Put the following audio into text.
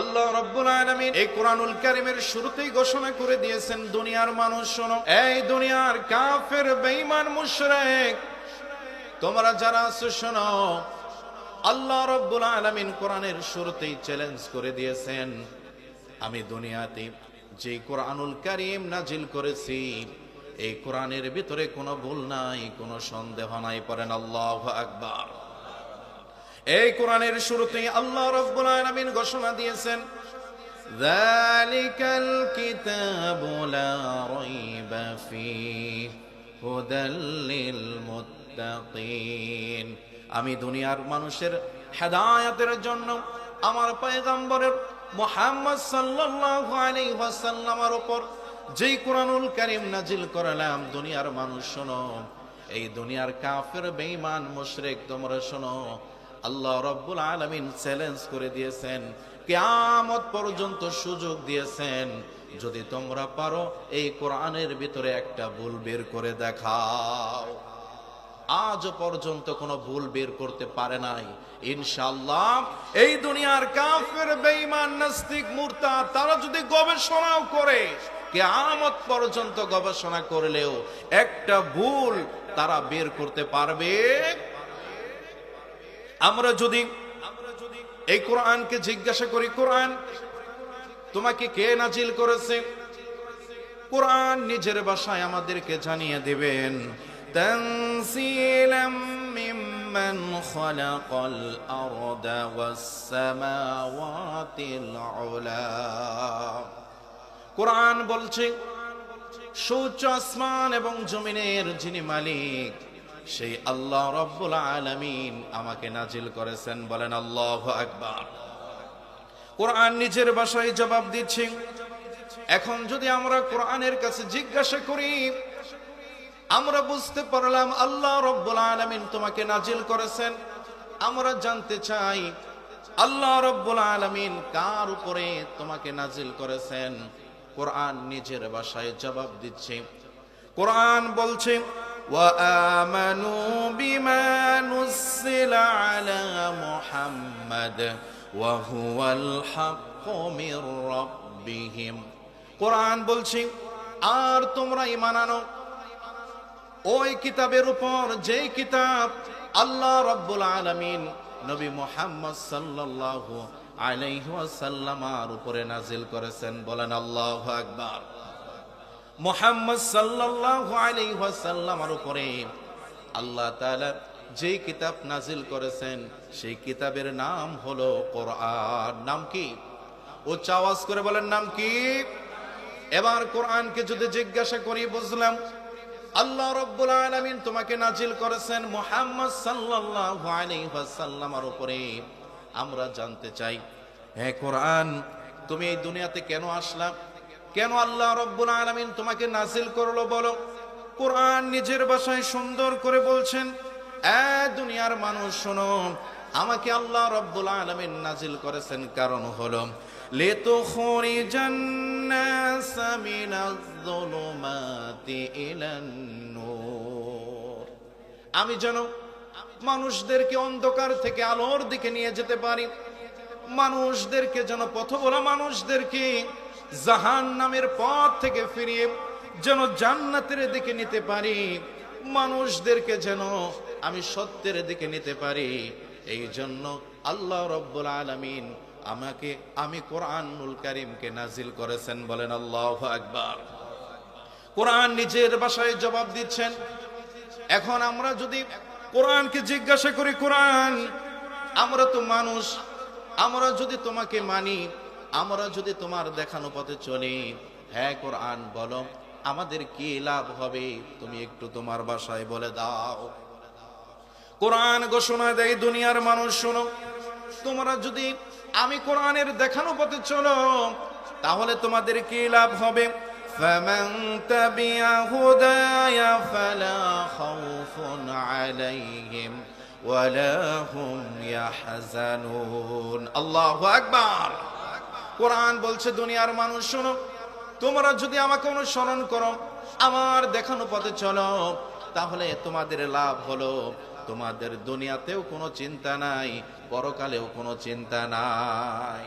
আল্লাহ রব্বুল আলামিন এই কোরআনুল কারীমের শুরুতেই ঘোষণা করে দিয়েছেন, দুনিয়ার মানুষ শোনো। এই দুনিয়ার কাফের, বেঈমান, মুশরিক, তোমরা যারা আছো শোনো। আল্লাহ রব্বুল আলামিন কোরআনের শুরুতেই চ্যালেঞ্জ করে দিয়েছেন, আমি দুনিয়াতে যে কোরআনুল কারীম নাজিল করেছি, এই কোরআনের ভিতরে কোনো ভুল নাই, কোনো সন্দেহ নাই, পড়েন আল্লাহ আকবার। এই কোরআনের শুরুতেই আল্লাহ রব্বুল আলামিন ঘোষণা দিয়েছেন, যালিকাল কিতাবু লা রাইবা ফিহি হুদাল লিল মুত্তাকিন। আমি দুনিয়ার মানুষের হেদায়েতের জন্য আমার পয়গম্বরের মোহাম্মদ সাল্লাল্লাহু আলাইহি ওয়াসাল্লামের উপর যেই কোরআনুল কারীম নাজিল করালাম, দুনিয়ার মানুষ শোনো, এই দুনিয়ার কাফের, বেঈমান, মুশরিক, তোমরা শোনো আল্লাহ রব্বুল আলামিন চ্যালেঞ্জ করে দিয়েছেন, কিয়ামত পর্যন্ত সুযোগ দিয়েছেন। যদি তোমরা পারো, এই কোরআনের ভিতরে একটা ভুল বের করে দেখাও। আজ পর্যন্ত কোনো ভুল বের করতে পারে নাই। ইনশাল্লাহ এই দুনিয়ার কাফের, বেঈমান, নাস্তিক, মুরতা, তারা যদি গবেষণাও করে, কিয়ামত পর্যন্ত গবেষণা করলেও একটা ভুল তারা বের করতে পারবে। আমরা যদি এই কোরআনকে জিজ্ঞাসা করি কোরআন তোমাকে কে নাজিল করেছে কোরআন নিজের ভাষায় আমাদেরকে জানিয়ে দেবেন تنزيلا ممن خلق الأرض والسماوات العلا কোরআন বলছে সূর্য আসমান এবং জমিনের যিনি মালিক সেই আল্লাহ রব্বুল আলমিন আমাকে নাজিল করেছেন, বলেন আল্লাহ আকবার। কোরআন নিজের ভাষায় জবাব দিচ্ছে। এখন যদি আমরা কোরআনের কাছে জিজ্ঞাসা করি, আমরা বুঝতে পারলাম আল্লাহ রব্বুল আলমিন তোমাকে নাজিল করেছেন। আমরা জানতে চাই, আল্লাহ রব্বুল আলমিন কার উপরে তোমাকে নাজিল করেছেন? কোরআন নিজের ভাষায় জবাব দিচ্ছে। কোরআন বলছে وآمنوا بما نزل على محمد وهو الحق من ربهم কোরআন বলছে আর তোমরা ঈমান আনো ওই কিতাবের উপর যেই কিতাব আল্লাহ রব্বুল আলামিন নবী মুহাম্মদ সাল্লাল্লাহু আলাইহি ওয়াসাল্লামার উপরে নাজিল করেছেন বলেন আল্লাহু আকবার মুহাম্মদ সাল্লাল্লাহু আলাইহি ওয়াসাল্লামার উপরে আল্লাহ তাআলা যেই কিতাব নাজিল করেছেন, সেই কিতাবের নাম হলো কোরআন। নাম কি? ও চাওয়াজ করে বলেন, নাম কি? এবার কোরআনকে যদি জিজ্ঞাসা করি, বুঝলাম আল্লাহ রব্বুল আলামিন তোমাকে নাজিল করেছেন মুহাম্মদ সাল্লাল্লাহু আলাইহি ওয়াসাল্লামের উপরে আমরা জানতে চাই, হে কোরআন, তুমি এই দুনিয়াতে কেন আসলা? কেন আল্লাহ রব্বুল আলমিন তোমাকে নাজিল করল বলো? কোরআন নিজের বাসায় সুন্দর করে বলছেন, এ দুনিয়ার মানুষ, শোনো, আমাকে আল্লাহ রব্বুল আলমিন নাজিল করেছেন কারণ হলো আমি যেন মানুষদেরকে অন্ধকার থেকে আলোর দিকে নিয়ে যেতে পারি, মানুষদেরকে যেন পথবলা মানুষদেরকে জাহান নামের পথ থেকে ফিরিয়ে যেন জান্নাতের দিকে নিতে পারি, মানুষদেরকে যেন আমি সত্যের দিকে নিতে পারি। এই জন্য আল্লাহ রব্বুল আলামিন আমাকে, আমি কোরআনুল কারিমকে নাজিল করেছেন বলেন আল্লাহ আকবার। কোরআন নিজের বাসায় জবাব দিচ্ছেন। এখন আমরা যদি কোরআনকে জিজ্ঞাসা করি, কোরআন, আমরা তো মানুষ, আমরা যদি তোমাকে মানি আমরা যদি তোমার দেখানো পথে চলি হ্যাঁ কোরআন বলো আমাদের কি লাভ হবে তুমি একটু তোমার ভাষায় বলে দাও কোরআন ঘোষণা দেয় দুনিয়ার মানুষ শোনো তোমরা যদি আমি কোরআনের দেখানো পথে চলো তাহলে তোমাদের কি লাভ হবে فمن تبع هداي فلا خوف عليهم ولا هم يحزنون الله أكبر কোরআন বলছে দুনিয়ার মানুষ, শোনো। তোমরা যদি আমাকে অনুসরণ করো, আমার দেখানো পথে চলো, তাহলে তোমাদের লাভ হলো। তোমাদের দুনিয়াতেও কোনো চিন্তা নাই, পরকালেও কোনো চিন্তা নাই।